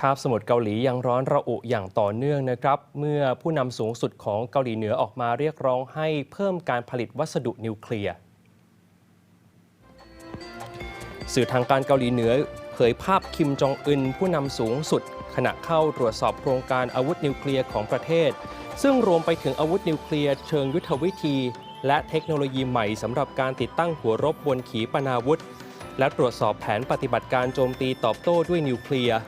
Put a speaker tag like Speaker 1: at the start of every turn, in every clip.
Speaker 1: คาบสมุทรเกาหลียังร้อนระอุอย่างต่อเนื่องนะครับ เมื่อผู้นำสูงสุดของเกาหลีเหนือออกมาเรียกร้องให้เพิ่มการผลิตวัสดุนิวเคลียร์สื่อทางการเกาหลีเหนือเผยภาพคิมจองอึนผู้นำสูงสุด ขณะเข้าตรวจสอบโครงการอาวุธนิวเคลียร์ของประเทศ ซึ่งรวมไปถึงอาวุธนิวเคลียร์เชิงยุทธวิธี และเทคโนโลยีใหม่สำหรับการติดตั้งหัวรบบนขีปนาวุธ และตรวจสอบแผนปฏิบัติการโจมตีตอบโต้ด้วยนิวเคลียร์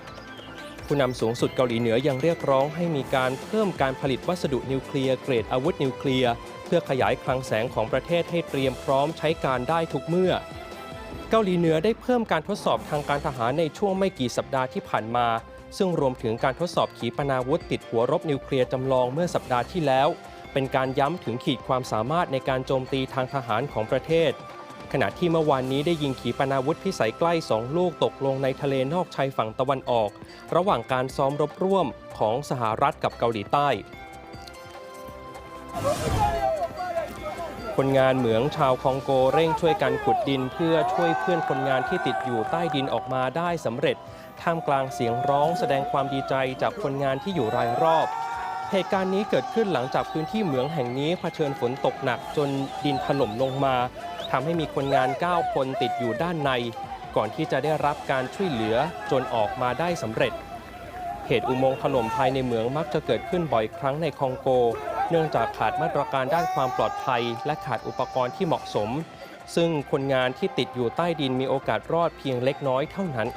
Speaker 1: ผู้นำสูงสุดเกาหลีเหนือยังเรียกร้องให้มีการเพิ่มการผลิตวัสดุนิวเคลียร์เกรดอาวุธนิวเคลียร์เพื่อขยายคลังแสงของประเทศให้เตรียมพร้อมใช้การได้ทุกเมื่อ เกาหลีเหนือได้เพิ่มการทดสอบทางการทหารในช่วงไม่กี่สัปดาห์ที่ผ่านมา ซึ่งรวมถึงการทดสอบขีปนาวุธติดหัวรบนิวเคลียร์จำลองเมื่อสัปดาห์ที่แล้ว เป็นการย้ำถึงขีดความสามารถในการโจมตีทางทหารของประเทศ ขณะที่เมื่อวานนี้ได้ยิงขีปนาวุธพิสัยใกล้ 2 ลูกตกลงในทะเลนอกชายฝั่งตะวันออก ระหว่างการซ้อมรบร่วมของสหรัฐกับเกาหลีใต้คนงานเหมืองชาวคองโกเร่งช่วยกันขุดดินเพื่อช่วยเพื่อนคนงานที่ติดอยู่ใต้ดินออกมาได้สำเร็จ ท่ามกลางเสียงร้องแสดงความดีใจจากคนงานที่อยู่รายรอบ เหตุการณ์นี้เกิดขึ้นหลังจากพื้นที่เหมืองแห่งนี้เผชิญฝนตกหนักจนดินถล่มลงมา ทำให้มีคนงาน 9 คนติดอยู่ด้านใน ก่อนที่จะได้รับการช่วยเหลือจนออกมาได้สำเร็จ เหตุอุโมงค์ถล่มภายในเหมืองมักจะเกิดขึ้นบ่อยครั้งในคองโก เนื่องจากขาดมาตรการด้านความปลอดภัย และขาดอุปกรณ์ที่เหมาะสม ซึ่งคนงานที่ติดอยู่ใต้ดินมีโอกาสรอดเพียงเล็กน้อยเท่านั้น